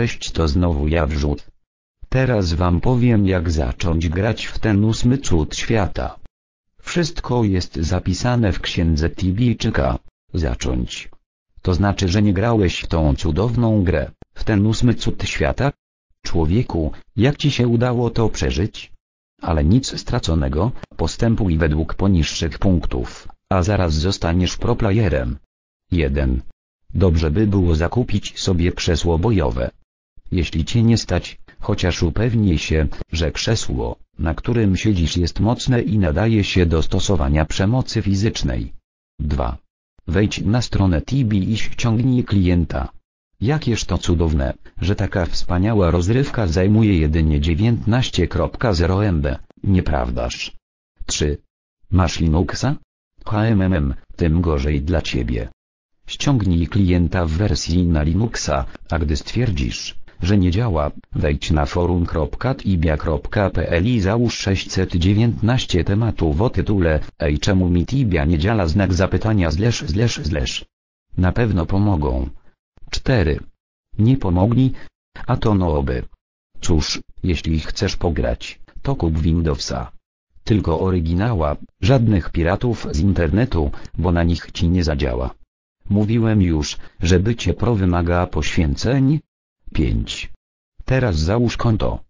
Cześć to znowu ja wrzut. Teraz wam powiem jak zacząć grać w ten ósmy cud świata. Wszystko jest zapisane w księdze Tibijczyka. Zacząć. To znaczy, że nie grałeś w tą cudowną grę, w ten ósmy cud świata? Człowieku, jak ci się udało to przeżyć? Ale nic straconego, postępuj według poniższych punktów, a zaraz zostaniesz proplayerem. 1. Dobrze by było zakupić sobie krzesło bojowe. Jeśli cię nie stać, chociaż upewnij się, że krzesło, na którym siedzisz jest mocne i nadaje się do stosowania przemocy fizycznej. 2. Wejdź na stronę Tibi i ściągnij klienta. Jakież to cudowne, że taka wspaniała rozrywka zajmuje jedynie 19.0 MB, nieprawdaż? 3. Masz Linuxa? HMMM, tym gorzej dla ciebie. Ściągnij klienta w wersji na Linuxa, a gdy stwierdzisz, że nie działa, wejdź na forum.tibia.pl i załóż 619 tematów o tytule Ej czemu mi Tibia nie działa znak zapytania zlesz zlesz zlesz. Na pewno pomogą. 4. Nie pomogli? A to no oby. Cóż, jeśli chcesz pograć, to kup Windowsa. Tylko oryginała, żadnych piratów z internetu, bo na nich ci nie zadziała. Mówiłem już, że bycie pro wymaga poświęceń. 5. Teraz załóż konto.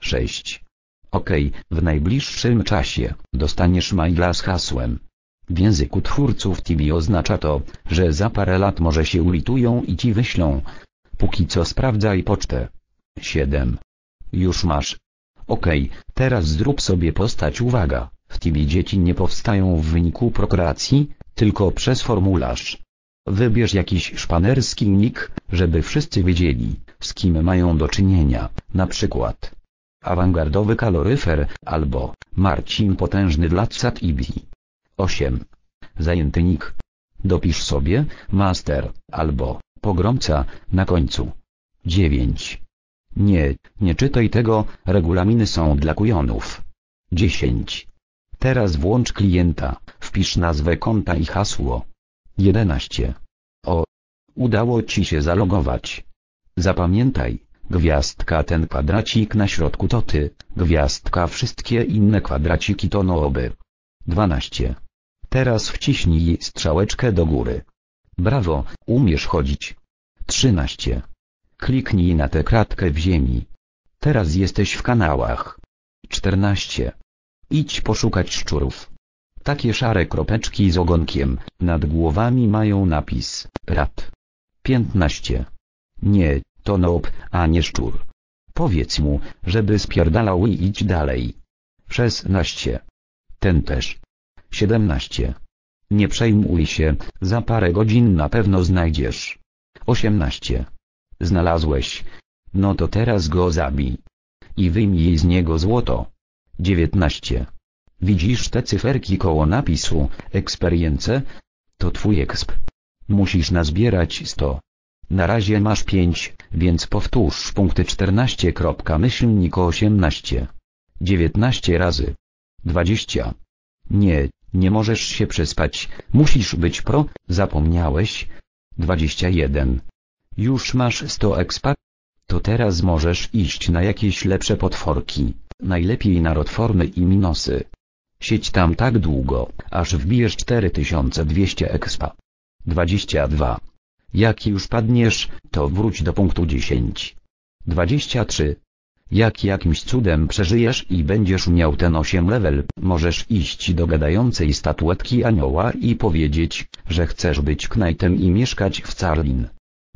6. OK, w najbliższym czasie dostaniesz maila z hasłem. W języku twórców TV oznacza to, że za parę lat może się ulitują i ci wyślą. Póki co sprawdzaj pocztę. 7. Już masz. OK, teraz zrób sobie postać uwaga. W TV dzieci nie powstają w wyniku prokreacji, tylko przez formularz. Wybierz jakiś szpanerski nick, żeby wszyscy wiedzieli, z kim mają do czynienia, na przykład awangardowy kaloryfer, albo Marcin Potężny Latsat Ibi. 8. Zajęty nick. Dopisz sobie, master, albo pogromca, na końcu. 9. Nie, nie czytaj tego, regulaminy są dla kujonów. 10. Teraz włącz klienta, wpisz nazwę konta i hasło. 11. O! Udało ci się zalogować. Zapamiętaj, gwiazdka ten kwadracik na środku to ty, gwiazdka wszystkie inne kwadraciki to no oby. 12. Teraz wciśnij strzałeczkę do góry. Brawo, umiesz chodzić. 13. Kliknij na tę kratkę w ziemi. Teraz jesteś w kanałach. 14. Idź poszukać szczurów. Takie szare kropeczki z ogonkiem, nad głowami mają napis, rat. 15. Nie, to nob, a nie szczur. Powiedz mu, żeby spierdalał i idź dalej. 16. Ten też. 17. Nie przejmuj się, za parę godzin na pewno znajdziesz. 18. Znalazłeś. No to teraz go zabij. I wyjmij z niego złoto. 19. Widzisz te cyferki koło napisu, experience? To twój exp. Musisz nazbierać 100. Na razie masz 5, więc powtórz punkty 14. Myślnik 18. 19 razy. 20. Nie, nie możesz się przespać, musisz być pro, zapomniałeś? 21. Już masz 100 expa? To teraz możesz iść na jakieś lepsze potworki, najlepiej na rotformy i minosy. Siedź tam tak długo, aż wbijesz 4200 expa. 22. Jak już padniesz, to wróć do punktu 10. 23. Jak jakimś cudem przeżyjesz i będziesz miał ten 8 level, możesz iść do gadającej statuetki anioła i powiedzieć, że chcesz być knajtem i mieszkać w Carlin.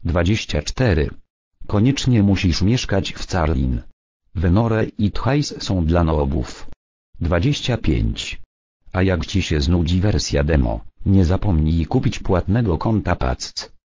24. Koniecznie musisz mieszkać w Carlin. Venore i Tchajs są dla noobów. 25. A jak ci się znudzi wersja demo, nie zapomnij kupić płatnego konta PACC.